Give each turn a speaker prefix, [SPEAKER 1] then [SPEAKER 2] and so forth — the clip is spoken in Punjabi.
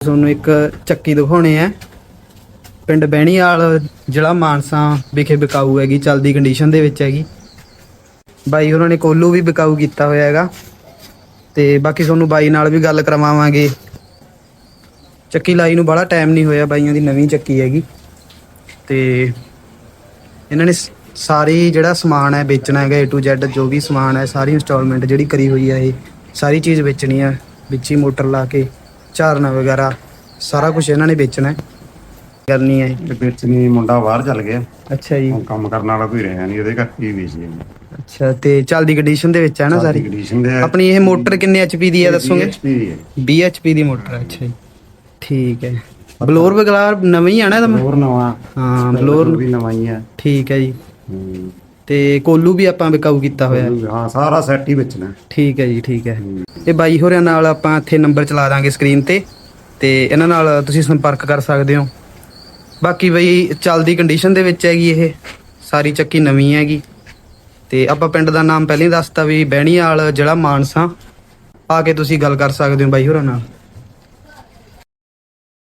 [SPEAKER 1] ਤੁਹਾਨੂੰ ਇੱਕ ਚੱਕੀ ਦਿਖਾਉਣੇ ਆ। ਪਿੰਡ ਬਹਿਣੀਵਾਲ ਜ਼ਿਲ੍ਹਾ ਮਾਨਸਾ ਵਿਖੇ ਵਿਕਾਊ ਹੈਗੀ, ਚਲਦੀ ਕੰਡੀਸ਼ਨ ਦੇ ਵਿੱਚ ਹੈਗੀ। ਬਾਈ ਉਹਨਾਂ ਨੇ ਕੋਲੂ ਵੀ ਵਿਕਾਊ ਕੀਤਾ ਹੋਇਆ ਹੈਗਾ। ਤੇ ਬਾਕੀ ਤੁਹਾਨੂੰ ਬਾਈ ਨਾਲ ਵੀ ਗੱਲ ਕਰਵਾਵਾਂਗੇ। ਚੱਕੀ ਲਾਈ ਨੂੰ ਬੜਾ ਟਾਈਮ ਨਹੀਂ ਹੋਇਆ, ਬਾਈਆਂ ਦੀ ਨਵੀਂ ਚੱਕੀ ਹੈਗੀ। ਤੇ ਇਹਨਾਂ ਨੇ ਸਾਰੀ ਜਿਹੜਾ ਸਮਾਨ ਹੈ ਵੇਚਣਾ ਹੈਗਾ, A to Z ਜੋ ਵੀ ਸਮਾਨ ਹੈ, ਸਾਰੀ ਇੰਸਟਾਲਮੈਂਟ ਜਿਹੜੀ ਕਰੀ ਹੋਈ ਹੈ ਇਹ, ਸਾਰੀ ਚੀਜ਼ ਵੇਚਣੀ ਹੈ ਵਿੱਚ ਹੀ ਮੋਟਰ ਲਾ ਕੇ। ਝਾਰਨਾ ਵਗੈਰਾ ਸਾਰਾ ਕੁਝ ਇਹਨਾਂ ਨੇ ਵੇਚਣਾ ਹੈ। ਕਰਨੀ ਹੈ
[SPEAKER 2] ਤੇ ਵਿੱਚ ਨਹੀਂ ਮੁੰਡਾ ਬਾਹਰ ਚੱਲ ਗਿਆ।
[SPEAKER 1] ਅੱਛਾ ਜੀ।
[SPEAKER 2] ਹੁਣ ਕੰਮ ਕਰਨ ਵਾਲਾ ਕੋਈ ਰਿਹਾ ਨਹੀਂ ਉਹਦੇ ਕਰਕੇ ਹੀ ਵੇਚ ਲਿਆ
[SPEAKER 1] ਅੱਛਾ ਤੇ ਚੱਲਦੀ ਕੰਡੀਸ਼ਨ ਦੇ ਵਿੱਚ ਹੈ ਨਾ ਸਾਰੀ?
[SPEAKER 2] ਕੰਡੀਸ਼ਨ ਦੇ
[SPEAKER 1] ਆਪਣੀ ਇਹ ਮੋਟਰ ਕਿੰਨੇ HP ਦੀ ਹੈ ਦੱਸੋਗੇ?
[SPEAKER 2] HP ਦੀ ਹੈ।
[SPEAKER 1] 20 HP ਦੀ ਮੋਟਰ ਹੈ ਅੱਛਾ ਜੀ। ਠੀਕ ਹੈ। ਬਲੋਰ ਵਗਲਾਰ ਨਵੀਂ ਆ ਨਾ ਇਹਦਾ
[SPEAKER 2] ਹੋਰ ਨਵਾਂ।
[SPEAKER 1] ਹਾਂ ਬਲੋਰ
[SPEAKER 2] ਵੀ ਨਵਾਂ ਹੀ ਹੈ।
[SPEAKER 1] ਠੀਕ ਹੈ ਜੀ। ਤੇ ਕੋਲੂ ਵੀ ਆਪਾਂ ਵਿਕਾਊ ਕੀਤਾ ਹੋਇਆ। ਹੈ।
[SPEAKER 2] ਹਾਂ ਸਾਰਾ ਸੈੱਟ ਹੀ ਵੇਚਣਾ
[SPEAKER 1] ਠੀਕ ਹੈ ਜੀ ਠੀਕ ਹੈ। ਇਹ ਬਾਈ ਹੋਰਿਆਂ ਨਾਲ ਆਪਾਂ ਇੱਥੇ ਨੰਬਰ ਚਲਾ ਦਾਂਗੇ ਸਕਰੀਨ ਤੇ। ਤੇ ਇਹਨਾਂ ਨਾਲ ਤੁਸੀਂ ਸੰਪਰਕ ਕਰ ਸਕਦੇ ਹੋ। ਬਾਕੀ ਬਈ ਚੱਲਦੀ ਕੰਡੀਸ਼ਨ ਦੇ ਵਿੱਚ ਹੈਗੀ ਇਹ। ਸਾਰੀ ਚੱਕੀ ਨਵੀਂ ਹੈਗੀ। ਤੇ ਆਪਾਂ ਪਿੰਡ ਦਾ ਨਾਮ ਪਹਿਲਾਂ ਹੀ ਦੱਸਤਾ ਵੀ ਬਹਿਣੀਵਾਲ ਜਿਹੜਾ ਮਾਨਸਾ। ਆ ਕੇ ਤੁਸੀਂ ਗੱਲ ਕਰ ਸਕਦੇ ਹੋ ਬਾਈ ਹੋਰਾਂ ਨਾਲ।